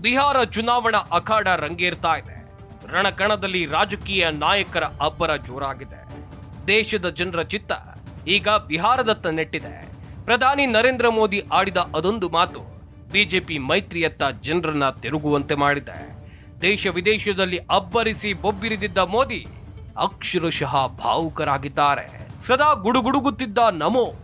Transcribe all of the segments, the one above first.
ಬಿಹಾರ ಚುನಾವಣಾ ಅಖಾಡ ರಂಗೇರ್ತಾ ಇದೆ. ರಣಕಣದಲ್ಲಿ ರಾಜಕೀಯ ನಾಯಕರ ಅಬ್ಬರ ಜೋರಾಗಿದೆ. ದೇಶದ ಜನರ ಚಿತ್ತ ಈಗ ಬಿಹಾರದತ್ತ ನೆಟ್ಟಿದೆ. ಪ್ರಧಾನಿ ನರೇಂದ್ರ ಮೋದಿ ಆಡಿದ ಅದೊಂದು ಮಾತು, ಬಿಜೆಪಿ ಮೈತ್ರಿಯತ್ತ ಜನರನ್ನ ತಿರುಗುವಂತೆ ಮಾಡಿದೆ. ದೇಶ ವಿದೇಶದಲ್ಲಿ ಅಬ್ಬರಿಸಿ ಬೊಬ್ಬಿರಿದಿದ್ದ ಮೋದಿ ಅಕ್ಷರಶಃ ಭಾವುಕರಾಗಿದ್ದಾರೆ. ಸದಾ ಗುಡುಗುಡುಗುತ್ತಿದ್ದ ನಮೋ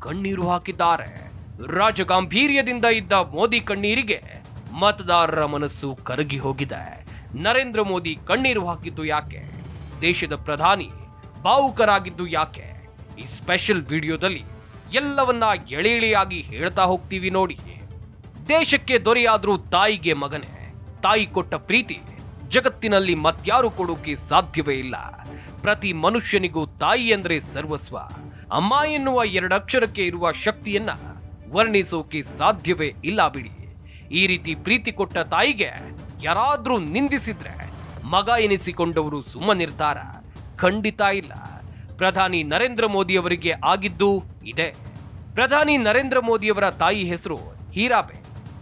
ಕಣ್ಣೀರು ಹಾಕಿದ್ದಾರೆ. ರಾಜಗಾಂಭೀರ್ಯದಿಂದ ಇದ್ದ ಮೋದಿ ಕಣ್ಣೀರಿಗೆ ಮತದಾರರ ಮನಸ್ಸು ಕರಗಿ ಹೋಗಿದೆ. ನರೇಂದ್ರ ಮೋದಿ ಕಣ್ಣೀರು ಹಾಕಿದ್ದು ಯಾಕೆ? ದೇಶದ ಪ್ರಧಾನಿ ಭಾವುಕರಾಗಿದ್ದು ಯಾಕೆ? ಈ ಸ್ಪೆಷಲ್ ವಿಡಿಯೋದಲ್ಲಿ ಎಲ್ಲವನ್ನ ಎಳೆ ಎಳೆಯಾಗಿ ಹೇಳ್ತಾ ಹೋಗ್ತೀವಿ ನೋಡಿ. ದೇಶಕ್ಕೆ ದೊರೆಯಾದ್ರೂ ತಾಯಿಗೆ ಮಗನೇ, ತಾಯಿ ಕೊಟ್ಟ ಪ್ರೀತಿ ಜಗತ್ತಿನಲ್ಲಿ ಮತ್ಯಾರು ಕೊಡೋಕೆ ಸಾಧ್ಯವೇ ಇಲ್ಲ. ಪ್ರತಿ ಮನುಷ್ಯನಿಗೂ ತಾಯಿ ಅಂದ್ರೆ ಸರ್ವಸ್ವ. ಅಮ್ಮ ಎನ್ನುವ ಎರಡಕ್ಷರಕ್ಕೆ ಇರುವ ಶಕ್ತಿಯನ್ನ ವರ್ಣಿಸೋಕೆ ಸಾಧ್ಯವೇ ಇಲ್ಲ ಬಿಡಿ. ಈ ರೀತಿ ಪ್ರೀತಿ ಕೊಟ್ಟ ತಾಯಿಗೆ ಯಾರಾದ್ರೂ ನಿಂದಿಸಿದ್ರೆ ಮಗ ಎನಿಸಿಕೊಂಡವರು ಸುಮ್ಮನಿರ್ತಾರ. ಖಂಡಿತ ಇಲ್ಲ. ಪ್ರಧಾನಿ ನರೇಂದ್ರ ಮೋದಿ ಅವರಿಗೆ ಆಗಿದ್ದು ಇದೆ. ಪ್ರಧಾನಿ ನರೇಂದ್ರ ಮೋದಿಯವರ ತಾಯಿ ಹೆಸರು ಹೀರಾಬೆ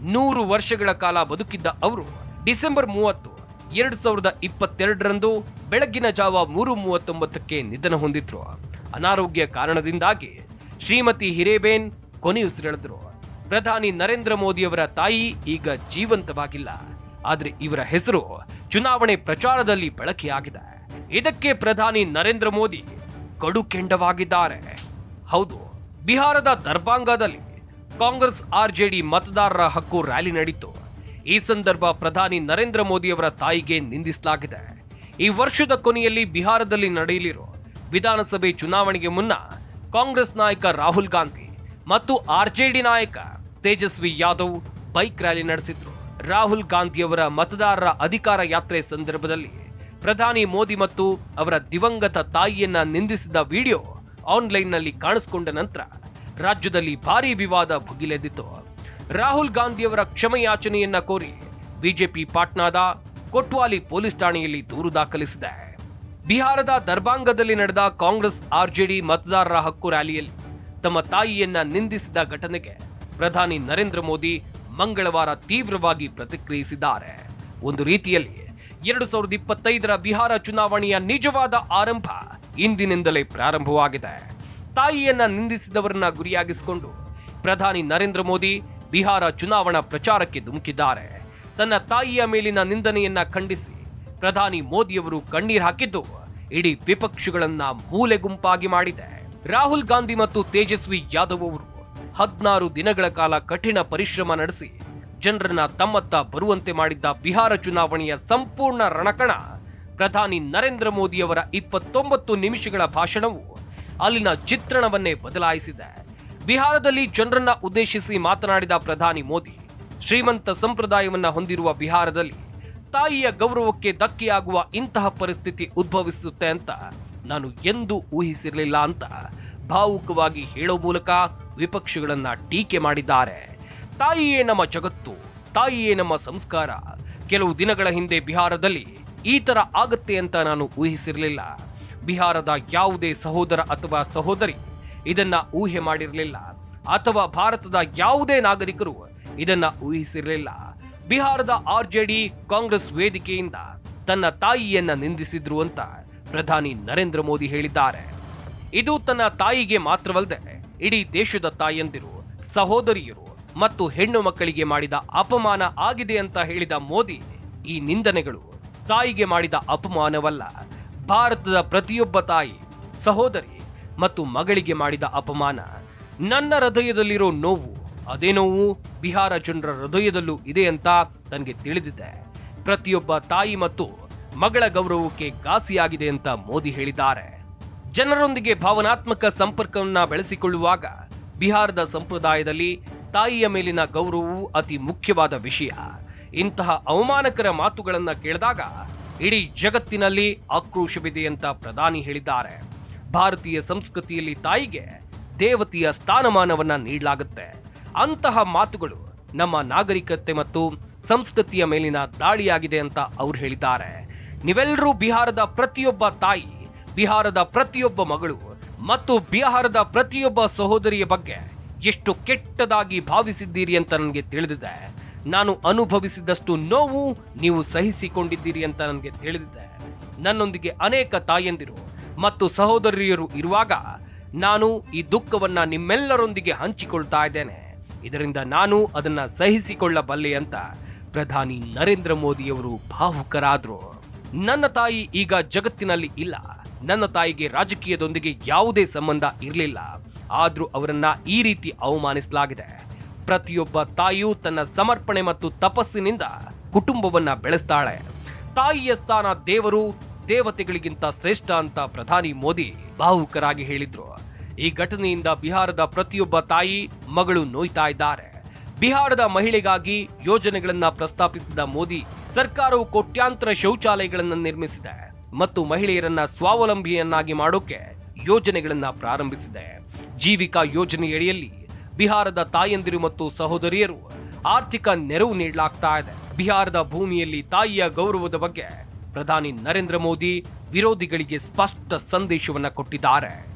ನೂರು ವರ್ಷಗಳ ಕಾಲ ಬದುಕಿದ್ದ ಅವರು ಡಿಸೆಂಬರ್ ಮೂವತ್ತು, ಎರಡ್ ಸಾವಿರದ ಇಪ್ಪತ್ತೆರಡರಂದು ಬೆಳಗ್ಗಿನ ಜಾವ ಮೂರು ಮೂವತ್ತೊಂಬತ್ತಕ್ಕೆ ನಿಧನ ಹೊಂದಿದ್ರು. ಅನಾರೋಗ್ಯ ಕಾರಣದಿಂದಾಗಿ ಶ್ರೀಮತಿ ಹಿರೇಬೇನ್ ಕೊನೆಯುಸಿರೆಳೆದ್ರು. ಪ್ರಧಾನಿ ನರೇಂದ್ರ ಮೋದಿಯವರ ತಾಯಿ ಈಗ ಜೀವಂತವಾಗಿಲ್ಲ. ಆದ್ರೆ ಇವರ ಹೆಸರು ಚುನಾವಣೆ ಪ್ರಚಾರದಲ್ಲಿ ಬಳಕೆಯಾಗಿದೆ. ಇದಕ್ಕೆ ಪ್ರಧಾನಿ ನರೇಂದ್ರ ಮೋದಿ ಕಡು ಕೆಂಡವಾಗಿದ್ದಾರೆ ಹೌದು, ಬಿಹಾರದ ದರ್ಭಾಂಗದಲ್ಲಿ ಕಾಂಗ್ರೆಸ್ ಆರ್ಜೆಡಿ ಮತದಾರರ ಹಕ್ಕು ರ್ಯಾಲಿ ನಡೆಯಿತು ಈ ಸಂದರ್ಭ ಪ್ರಧಾನಿ ನರೇಂದ್ರ ಮೋದಿಯವರ ತಾಯಿಗೆ ನಿಂದಿಸಲಾಗಿದೆ. ಈ ವರ್ಷದ ಕೊನೆಯಲ್ಲಿ ಬಿಹಾರದಲ್ಲಿ ನಡೆಯಲಿರೋ ವಿಧಾನಸಭೆ ಚುನಾವಣೆಗೆ ಮುನ್ನ ಕಾಂಗ್ರೆಸ್ ನಾಯಕ ರಾಹುಲ್ ಗಾಂಧಿ ಮತ್ತು ಆರ್ಜೆಡಿ ನಾಯಕ ತೇಜಸ್ವಿ ಯಾದವ್ ಬೈಕ್ ರ್ಯಾಲಿ ನಡೆಸಿದ್ರು. ರಾಹುಲ್ ಗಾಂಧಿಯವರ ಮತದಾರರ ಅಧಿಕಾರ ಯಾತ್ರೆ ಸಂದರ್ಭದಲ್ಲಿ ಪ್ರಧಾನಿ ಮೋದಿ ಮತ್ತು ಅವರ ದಿವಂಗತ ತಾಯಿಯನ್ನ ನಿಂದಿಸಿದ ವಿಡಿಯೋ ಆನ್ಲೈನ್ನಲ್ಲಿ ಕಾಣಿಸಿಕೊಂಡ ನಂತರ ರಾಜ್ಯದಲ್ಲಿ ಭಾರೀ ವಿವಾದ ಭುಗಿಲೆದ್ದಿತು. ರಾಹುಲ್ ಗಾಂಧಿಯವರ ಕ್ಷಮೆಯಾಚನೆಯನ್ನ ಕೋರಿ ಬಿಜೆಪಿ ಪಾಟ್ನಾದ ಕೊಟ್ವಾಲಿ ಪೊಲೀಸ್ ಠಾಣೆಯಲ್ಲಿ ದೂರು ದಾಖಲಿಸಿದೆ. ಬಿಹಾರದ ದರ್ಭಾಂಗದಲ್ಲಿ ನಡೆದ ಕಾಂಗ್ರೆಸ್, ಆರ್ಜೆಡಿ ಮತದಾರರ ಹಕ್ಕು ರ್ಯಾಲಿಯಲ್ಲಿ ತಮ್ಮ ತಾಯಿಯನ್ನ ನಿಂದಿಸಿದ ಘಟನೆಗೆ ಪ್ರಧಾನಿ ನರೇಂದ್ರ ಮೋದಿ ಮಂಗಳವಾರ ತೀವ್ರವಾಗಿ ಪ್ರತಿಕ್ರಿಯಿಸಿದ್ದಾರೆ. ಒಂದು ರೀತಿಯಲ್ಲಿ ಎರಡು ಸಾವಿರದ ಇಪ್ಪತ್ತೈದರ ಬಿಹಾರ ಚುನಾವಣೆಯ ನಿಜವಾದ ಆರಂಭ ಇಂದಿನಿಂದಲೇ ಪ್ರಾರಂಭವಾಗಿದೆ. ತಾಯಿಯನ್ನ ನಿಂದಿಸಿದವರನ್ನ ಗುರಿಯಾಗಿಸಿಕೊಂಡು ಪ್ರಧಾನಿ ನರೇಂದ್ರ ಮೋದಿ ಬಿಹಾರ ಚುನಾವಣಾ ಪ್ರಚಾರಕ್ಕೆ ಧುಮುಕಿದ್ದಾರೆ. ತನ್ನ ತಾಯಿಯ ಮೇಲಿನ ನಿಂದನೆಯನ್ನ ಖಂಡಿಸಿ ಪ್ರಧಾನಿ ಮೋದಿಯವರು ಕಣ್ಣೀರ್ ಹಾಕಿದ್ದು ಇಡೀ ವಿಪಕ್ಷಗಳನ್ನ ಮೂಲೆ ಗುಂಪಾಗಿ ಮಾಡಿದೆ. ರಾಹುಲ್ ಗಾಂಧಿ ಮತ್ತು ತೇಜಸ್ವಿ ಯಾದವ್ ಅವರು ಹದ್ನಾರು ದಿನಗಳ ಕಾಲ ಕಠಿಣ ಪರಿಶ್ರಮ ನಡೆಸಿ ಜನರನ್ನ ತಮ್ಮತ್ತ ಬರುವಂತೆ ಮಾಡಿದ್ದ ಬಿಹಾರ ಚುನಾವಣೆಯ ಸಂಪೂರ್ಣ ರಣಕಣ. ಪ್ರಧಾನಿ ನರೇಂದ್ರ ಮೋದಿಯವರ ಇಪ್ಪತ್ತೊಂಬತ್ತು ನಿಮಿಷಗಳ ಭಾಷಣವು ಅಲ್ಲಿನ ಚಿತ್ರಣವನ್ನೇ ಬದಲಾಯಿಸಿದೆ. ಬಿಹಾರದಲ್ಲಿ ಜನರನ್ನ ಉದ್ದೇಶಿಸಿ ಮಾತನಾಡಿದ ಪ್ರಧಾನಿ ಮೋದಿ, ಶ್ರೀಮಂತ ಸಂಪ್ರದಾಯವನ್ನ ಹೊಂದಿರುವ ಬಿಹಾರದಲ್ಲಿ ತಾಯಿಯ ಗೌರವಕ್ಕೆ ಧಕ್ಕೆಯಾಗುವ ಇಂತಹ ಪರಿಸ್ಥಿತಿ ಉದ್ಭವಿಸುತ್ತೆ ಅಂತ ನಾನು ಎಂದೂ ಊಹಿಸಿರಲಿಲ್ಲ ಅಂತ ಭಾವುಕವಾಗಿ ಹೇಳೋ ಮೂಲಕ ವಿಪಕ್ಷಗಳನ್ನ ಟೀಕೆ ಮಾಡಿದ್ದಾರೆ. ತಾಯಿಯೇ ನಮ್ಮ ಜಗತ್ತು, ತಾಯಿಯೇ ನಮ್ಮ ಸಂಸ್ಕಾರ. ಕೆಲವು ದಿನಗಳ ಹಿಂದೆ ಬಿಹಾರದಲ್ಲಿ ಈ ಥರ ಆಗತ್ತೆ ಅಂತ ನಾನು ಊಹಿಸಿರಲಿಲ್ಲ. ಬಿಹಾರದ ಯಾವುದೇ ಸಹೋದರ ಅಥವಾ ಸಹೋದರಿ ಇದನ್ನು ಊಹೆ ಮಾಡಿರಲಿಲ್ಲ. ಅಥವಾ ಭಾರತದ ಯಾವುದೇ ನಾಗರಿಕರು ಇದನ್ನು ಊಹಿಸಿರಲಿಲ್ಲ. ಬಿಹಾರದ ಆರ್ಜೆಡಿ ಕಾಂಗ್ರೆಸ್ ವೇದಿಕೆಯಿಂದ ತನ್ನ ತಾಯಿಯನ್ನ ನಿಂದಿಸಿದ್ರು ಅಂತ ಪ್ರಧಾನಿ ನರೇಂದ್ರ ಮೋದಿ ಹೇಳಿದ್ದಾರೆ. ಇದು ತನ್ನ ತಾಯಿಗೆ ಮಾತ್ರವಲ್ಲದೆ ಇಡೀ ದೇಶದ ತಾಯಂದಿರು, ಸಹೋದರಿಯರು ಮತ್ತು ಹೆಣ್ಣು ಮಕ್ಕಳಿಗೆ ಮಾಡಿದ ಅಪಮಾನ ಆಗಿದೆ ಅಂತ ಹೇಳಿದ ಮೋದಿ, ಈ ನಿಂದನೆಗಳು ತಾಯಿಗೆ ಮಾಡಿದ ಅಪಮಾನವಲ್ಲ. ಭಾರತದ ಪ್ರತಿಯೊಬ್ಬ ತಾಯಿ, ಸಹೋದರಿ ಮತ್ತು ಮಗಳಿಗೆ ಮಾಡಿದ ಅಪಮಾನ. ನನ್ನ ಹೃದಯದಲ್ಲಿರೋ ನೋವು, ಅದೇ ನೋವು ಬಿಹಾರ ಜನರ ಹೃದಯದಲ್ಲೂ ಇದೆ ಅಂತ ನನಗೆ ತಿಳಿದಿದೆ. ಪ್ರತಿಯೊಬ್ಬ ತಾಯಿ ಮತ್ತು ಮಗಳ ಗೌರವಕ್ಕೆ ಘಾಸಿಯಾಗಿದೆ ಅಂತ ಮೋದಿ ಹೇಳಿದ್ದಾರೆ. ಜನರೊಂದಿಗೆ ಭಾವನಾತ್ಮಕ ಸಂಪರ್ಕವನ್ನು ಬೆಳೆಸಿಕೊಳ್ಳುವಾಗ ಬಿಹಾರದ ಸಂಪ್ರದಾಯದಲ್ಲಿ ತಾಯಿಯ ಮೇಲಿನ ಗೌರವವು ಅತಿ ಮುಖ್ಯವಾದ ವಿಷಯ. ಇಂತಹ ಅವಮಾನಕರ ಮಾತುಗಳನ್ನು ಕೇಳಿದಾಗ ಇಡೀ ಜಗತ್ತಿನಲ್ಲಿ ಆಕ್ರೋಶವಿದೆ ಅಂತ ಪ್ರಧಾನಿ ಹೇಳಿದ್ದಾರೆ. ಭಾರತೀಯ ಸಂಸ್ಕೃತಿಯಲ್ಲಿ ತಾಯಿಗೆ ದೇವತೆಯ ಸ್ಥಾನಮಾನವನ್ನ ನೀಡಲಾಗುತ್ತೆ. ಅಂತಹ ಮಾತುಗಳು ನಮ್ಮ ನಾಗರಿಕತೆ ಮತ್ತು ಸಂಸ್ಕೃತಿಯ ಮೇಲಿನ ದಾಳಿಯಾಗಿದೆ ಅಂತ ಅವ್ರು ಹೇಳಿದ್ದಾರೆ. ನೀವೆಲ್ಲರೂ ಬಿಹಾರದ ಪ್ರತಿಯೊಬ್ಬ ತಾಯಿ ಬಿಹಾರದ ಪ್ರತಿಯೊಬ್ಬ ಮಗಳು ಮತ್ತು ಬಿಹಾರದ ಪ್ರತಿಯೊಬ್ಬ ಸಹೋದರಿಯ ಬಗ್ಗೆ ಎಷ್ಟು ಕೆಟ್ಟದಾಗಿ ಭಾವಿಸಿದ್ದೀರಿ ಅಂತ ನನಗೆ ತಿಳಿದಿದೆ. ನಾನು ಅನುಭವಿಸಿದಷ್ಟು ನೋವು ನೀವು ಸಹಿಸಿಕೊಂಡಿದ್ದೀರಿ ಅಂತ ನನಗೆ ತಿಳಿದಿದೆ. ನನ್ನೊಂದಿಗೆ ಅನೇಕ ತಾಯಂದಿರು ಮತ್ತು ಸಹೋದರಿಯರು ಇರುವಾಗ ನಾನು ಈ ದುಃಖವನ್ನ ನಿಮ್ಮೆಲ್ಲರೊಂದಿಗೆ ಹಂಚಿಕೊಳ್ತಾ ಇದ್ದೇನೆ. ಇದರಿಂದ ನಾನು ಅದನ್ನ ಸಹಿಸಿಕೊಳ್ಳಬಲ್ಲೆ ಅಂತ ಪ್ರಧಾನಿ ನರೇಂದ್ರ ಮೋದಿಯವರು ಭಾವುಕರಾದರು. ನನ್ನ ತಾಯಿ ಈಗ ಜಗತ್ತಿನಲ್ಲಿ ಇಲ್ಲ. ನನ್ನ ತಾಯಿಗೆ ರಾಜಕೀಯದೊಂದಿಗೆ ಯಾವುದೇ ಸಂಬಂಧ ಇರಲಿಲ್ಲ. ಆದರೂ ಅವರನ್ನ ಈ ರೀತಿ ಅವಮಾನಿಸಲಾಗಿದೆ. ಪ್ರತಿಯೊಬ್ಬ ತಾಯಿಯೂ ತನ್ನ ಸಮರ್ಪಣೆ ಮತ್ತು ತಪಸ್ಸಿನಿಂದ ಕುಟುಂಬವನ್ನ ಬೆಳೆಸ್ತಾಳೆ. ತಾಯಿಯ ಸ್ಥಾನ ದೇವರು, ದೇವತೆಗಳಿಗಿಂತ ಶ್ರೇಷ್ಠ ಅಂತ ಪ್ರಧಾನಿ ಮೋದಿ ಭಾವುಕರಾಗಿ ಹೇಳಿದ್ರು. ಈ ಘಟನೆಯಿಂದ ಬಿಹಾರದ ಪ್ರತಿಯೊಬ್ಬ ತಾಯಿ, ಮಗಳು ನೋಯ್ತಾ ಇದ್ದಾರೆ. ಬಿಹಾರದ ಮಹಿಳೆಗಾಗಿ ಯೋಜನೆಗಳನ್ನ ಪ್ರಸ್ತಾಪಿಸಿದ ಮೋದಿ ಸರ್ಕಾರವು ಕೋಟ್ಯಾಂತರ ಶೌಚಾಲಯಗಳನ್ನು ನಿರ್ಮಿಸಿದೆ. ಮತ್ತು ಮಹಿಳೆಯರನ್ನ ಸ್ವಾವಲಂಬಿಯನ್ನಾಗಿ ಮಾಡೋಕೆ ಯೋಜನೆಗಳನ್ನ ಪ್ರಾರಂಭಿಸಿದೆ. ಜೀವಿಕಾ ಯೋಜನೆಯಡಿಯಲ್ಲಿ ಬಿಹಾರದ ತಾಯಂದಿರು ಮತ್ತು ಸಹೋದರಿಯರು ಆರ್ಥಿಕ ನೆರವು ನೀಡಲಾಗ್ತಾ ಇದೆ. ಬಿಹಾರದ ಭೂಮಿಯಲ್ಲಿ ತಾಯಿಯ ಗೌರವದ ಬಗ್ಗೆ ಪ್ರಧಾನಿ ನರೇಂದ್ರ ಮೋದಿ ವಿರೋಧಿಗಳಿಗೆ ಸ್ಪಷ್ಟ ಸಂದೇಶವನ್ನ ಕೊಟ್ಟಿದ್ದಾರೆ.